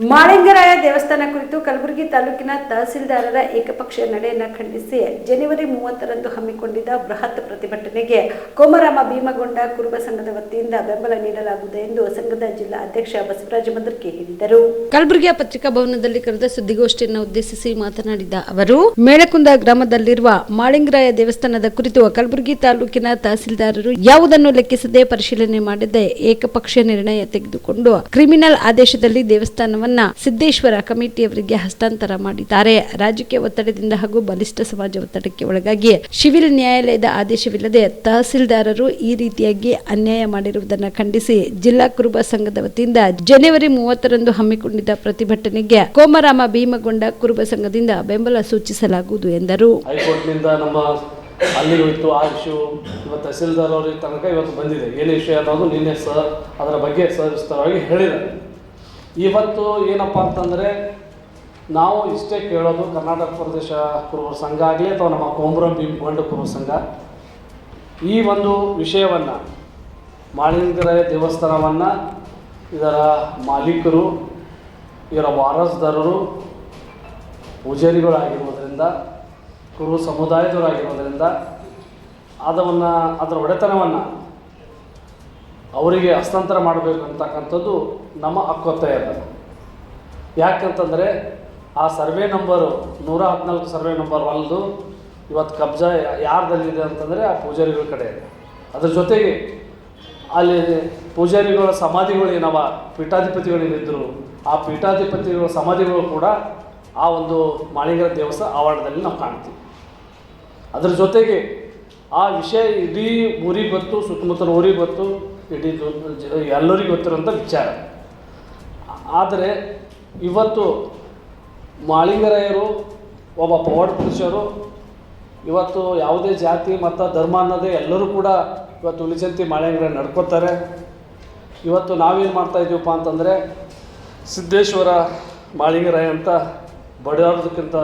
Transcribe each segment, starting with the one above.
ಮಾಳಿಂಗರಾಯ ದೇವಸ್ಥಾನ ಕುರಿತು ಕಲಬುರಗಿ ತಾಲೂಕಿನ ತಹಸೀಲ್ದಾರರ ಏಕಪಕ್ಷೀಯ ನಡೆಯನ್ನು ಖಂಡಿಸಿ ಜನವರಿ ಮೂವತ್ತರಂದು ಹಮ್ಮಿಕೊಂಡಿದ್ದ ಬೃಹತ್ ಪ್ರತಿಭಟನೆಗೆ ಕೋಮರಾಮ ಭೀಮಗೊಂಡ ಕುರುಬ ಸಂಘದ ವತಿಯಿಂದ ಬೆಂಬಲ ನೀಡಲಾಗುವುದು ಎಂದು ಸಂಘದ ಜಿಲ್ಲಾ ಅಧ್ಯಕ್ಷ ಬಸವರಾಜ ಮದರ್ಕಿ ಹೇಳಿದರು. ಕಲಬುರಗಿಯ ಪತ್ರಿಕಾ ಭವನದಲ್ಲಿ ಕರೆದ ಸುದ್ದಿಗೋಷ್ಠಿಯನ್ನು ಉದ್ದೇಶಿಸಿ ಮಾತನಾಡಿದ ಅವರು, ಮೇಳಕುಂದ ಗ್ರಾಮದಲ್ಲಿರುವ ಮಾಳಿಂಗರಾಯ ದೇವಸ್ಥಾನದ ಕುರಿತು ಕಲಬುರಗಿ ತಾಲೂಕಿನ ತಹಸೀಲ್ದಾರರು ಯಾವುದನ್ನು ಲೆಕ್ಕಿಸದೆ ಪರಿಶೀಲನೆ ಮಾಡದೆ ಏಕಪಕ್ಷೀಯ ನಿರ್ಣಯ ತೆಗೆದುಕೊಂಡು ಕ್ರಿಮಿನಲ್ ಆದೇಶದಲ್ಲಿ ದೇವಸ್ಥಾನವನ್ನ ಸಿದ್ದೇಶ್ವರ ಕಮಿಟಿಯವರಿಗೆ ಹಸ್ತಾಂತರ ಮಾಡಿದ್ದಾರೆ. ರಾಜಕೀಯ ಒತ್ತಡದಿಂದ ಹಾಗೂ ಬಲಿಷ್ಠ ಸಮಾಜ ಒತ್ತಡಕ್ಕೆ ಒಳಗಾಗಿ ಸಿವಿಲ್ ನ್ಯಾಯಾಲಯದ ಆದೇಶವಿಲ್ಲದೆ ತಹಸೀಲ್ದಾರರು ಈ ರೀತಿಯಾಗಿ ಅನ್ಯಾಯ ಮಾಡಿರುವುದನ್ನು ಖಂಡಿಸಿ ಜಿಲ್ಲಾ ಕುರುಬ ಸಂಘದ ವತಿಯಿಂದ ಜನವರಿ ಮೂವತ್ತರಂದು ಹಮ್ಮಿಕೊಂಡಿದ್ದ ಪ್ರತಿಭಟನೆಗೆ ಕೋಮರಾಮ ಭೀಮಗೊಂಡ ಕುರುಬ ಸಂಘದಿಂದ ಬೆಂಬಲ ಸೂಚಿಸಲಾಗುವುದು ಎಂದರು. ಹೈಕೋರ್ಟ್ನಿಂದ ನಮ್ಮ ಹೋಯ್ತು ಆ ಇಶ್ಯೂ. ಇವತ್ತು ತಹಸೀಲ್ದಾರ್ ಅವ್ರಿಗೆ ತನಕ ಇವತ್ತು ಬಂದಿದೆ. ಏನು ವಿಷಯ ಅನ್ನೋದು ನಿನ್ನೆ ಸರ್ ಅದರ ಬಗ್ಗೆ ಸವಿಸ್ತಾರವಾಗಿ ಹೇಳಿದ್ದಾರೆ. ಇವತ್ತು ಏನಪ್ಪ ಅಂತಂದರೆ ನಾವು ಇಷ್ಟೇ ಕೇಳೋದು ಕರ್ನಾಟಕ ಪ್ರದೇಶ ಕುರುಬರ ಸಂಘ ಆಗಲಿ ಅಥವಾ ನಮ್ಮ ಕೋಮರಂ ಭೀಮ್ ಗೊಂಡ ಕುರುಬ ಸಂಘ. ಈ ಒಂದು ವಿಷಯವನ್ನು ಮಾಳಿಂಗರಾಯ ದೇವಸ್ಥಾನವನ್ನು ಇದರ ಮಾಲೀಕರು, ಇದರ ವಾರಸ್ದಾರರು, ಪೂಜಾರಿಗಳಾಗಿರುವುದರಿಂದ ಕುರು ಸಮುದಾಯದವರಾಗಿರೋದರಿಂದ ಅದವನ್ನು ಅದರ ಒಡೆತನವನ್ನು ಅವರಿಗೆ ಹಸ್ತಾಂತರ ಮಾಡಬೇಕು ಅಂತಕ್ಕಂಥದ್ದು ನಮ್ಮ ಹಕ್ಕೊತ್ತಾಯ ಯಾಕಂತಂದರೆ ಆ ಸರ್ವೆ ನಂಬರು, ನೂರ ಹದಿನಾಲ್ಕು ಸರ್ವೆ ನಂಬರ್ ಒಲ್ದು ಇವತ್ತು ಕಬ್ಜಾ ಯಾರ್ದಲ್ಲಿದೆ ಅಂತಂದರೆ ಆ ಪೂಜಾರಿಗಳ ಕಡೆ. ಇದೆ ಅದ್ರ ಜೊತೆಗೆ ಅಲ್ಲಿ ಪೂಜಾರಿಗಳ ಸಮಾಧಿಗಳು ಏನವ ಪೀಠಾಧಿಪತಿಗಳು ಏನಿದ್ದರು ಆ ಪೀಠಾಧಿಪತಿಗಳ ಸಮಾಧಿಗಳು ಕೂಡ ಆ ಒಂದು ಮಾಳಿಗರ ದೇವಸ್ಥಾನ ಆವರಣದಲ್ಲಿ ನಾವು ಕಾಣ್ತೀವಿ. ಅದ್ರ ಜೊತೆಗೆ ಆ ವಿಷಯ ಇಡೀ ಊರಿಗೆ ಗೊತ್ತು, ಸುತ್ತಮುತ್ತಲ ಊರಿಗೆ ಗೊತ್ತು ಇಡೀ ಎಲ್ಲರಿಗೂ ಗೊತ್ತಿರೋಂಥ ವಿಚಾರ. ಆದರೆ ಇವತ್ತು ಮಾಳಿಂಗರಾಯರು, ಒಬ್ಬ ಪವಾಡ ಪುರುಷರು, ಇವತ್ತು ಯಾವುದೇ ಜಾತಿ ಮತ್ತು ಧರ್ಮ ಅನ್ನೋದೇ ಎಲ್ಲರೂ ಕೂಡ ಇವತ್ತು ಉಳಿಜಂತಿ ಮಾಳಿಂಗರಾಯ ನಡ್ಕೋತಾರೆ. ಇವತ್ತು ನಾವೇನು ಮಾಡ್ತಾ ಇದ್ದೀವಪ್ಪ ಅಂತಂದರೆ ಸಿದ್ದೇಶ್ವರ ಮಾಳಿಂಗರಾಯ ಅಂತ ಬಡದಾಡೋದಕ್ಕಿಂತ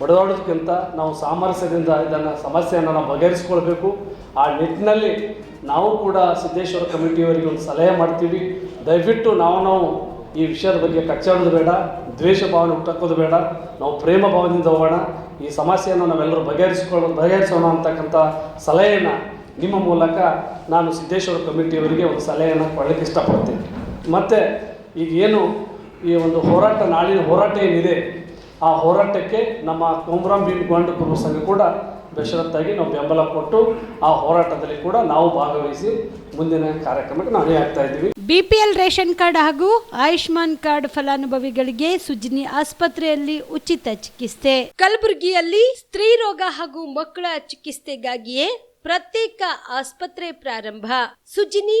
ಬಡದಾಡೋದಕ್ಕಿಂತ ನಾವು ಸಾಮರಸ್ಯದಿಂದ ಇದನ್ನು ಸಮಸ್ಯೆಯನ್ನು ನಾವು ಬಗೆಹರಿಸ್ಕೊಳ್ಬೇಕು. ಆ ನಿಟ್ಟಿನಲ್ಲಿ ನಾವು ಕೂಡ ಸಿದ್ದೇಶ್ವರ ಕಮಿಟಿಯವರಿಗೆ ಒಂದು ಸಲಹೆ ಮಾಡ್ತೀವಿ. ದಯವಿಟ್ಟು ನಾವು ನಾವು ಈ ವಿಷಯದ ಬಗ್ಗೆ ಕಚ್ಚಾಡೋದು ಬೇಡ, ದ್ವೇಷ ಭಾವನೆ ಹುಟ್ಟಕ್ಕೋದು ಬೇಡ, ನಾವು ಪ್ರೇಮ ಭಾವದಿಂದ ಹೋಗೋಣ. ಈ ಸಮಸ್ಯೆಯನ್ನು ನಾವೆಲ್ಲರೂ ಬಗೆಹರಿಸಿಕೊಳ್ಳ ಬಗೆಹರಿಸೋಣ ಅಂತಕ್ಕಂಥ ಸಲಹೆಯನ್ನು ನಿಮ್ಮ ಮೂಲಕ ನಾನು ಸಿದ್ದೇಶ್ವರ ಕಮಿಟಿಯವರಿಗೆ ಒಂದು ಸಲಹೆಯನ್ನು ಕೊಡಲಿಕ್ಕೆ ಇಷ್ಟಪಡ್ತೀನಿ. ಮತ್ತು ಈಗ ಏನು ಈ ಒಂದು ಹೋರಾಟ, ನಾಳಿನ ಹೋರಾಟ ಏನಿದೆ ಆ ಹೋರಾಟಕ್ಕೆ ನಮ್ಮ ಕೋಮ್ರಾಮ್ ಭೀಮ್ ಗೊಂಡ ಕುರುಬ ಸಂಘ ಕೂಡ ಬೇಷರತ್ತಾಗಿ ನಾವು ಬೆಂಬಲ ಕೊಟ್ಟು ಆ ಹೋರಾಟದಲ್ಲಿ ಕೂಡ ನಾವು ಭಾಗವಹಿಸಿ ಮುಂದಿನ ಕಾರ್ಯಕ್ರಮಕ್ಕೆ ನಾವು ಆಗ್ತಾ ಇದ್ದೀವಿ. ಬಿಪಿಎಲ್ ರೇಷನ್ ಕಾರ್ಡ್ ಹಾಗೂ ಆಯುಷ್ಮಾನ್ ಕಾರ್ಡ್ ಫಲಾನುಭವಿಗಳಿಗೆ ಸುಜಿನಿ ಆಸ್ಪತ್ರೆಯಲ್ಲಿ ಉಚಿತ ಚಿಕಿತ್ಸೆ. ಕಲಬುರಗಿಯಲ್ಲಿ ಸ್ತ್ರೀ ರೋಗ ಹಾಗೂ ಮಕ್ಕಳ ಚಿಕಿತ್ಸೆಗಾಗಿಯೇ ಪ್ರತ್ಯೇಕ ಆಸ್ಪತ್ರೆ ಪ್ರಾರಂಭ. ಸುಜಿನಿ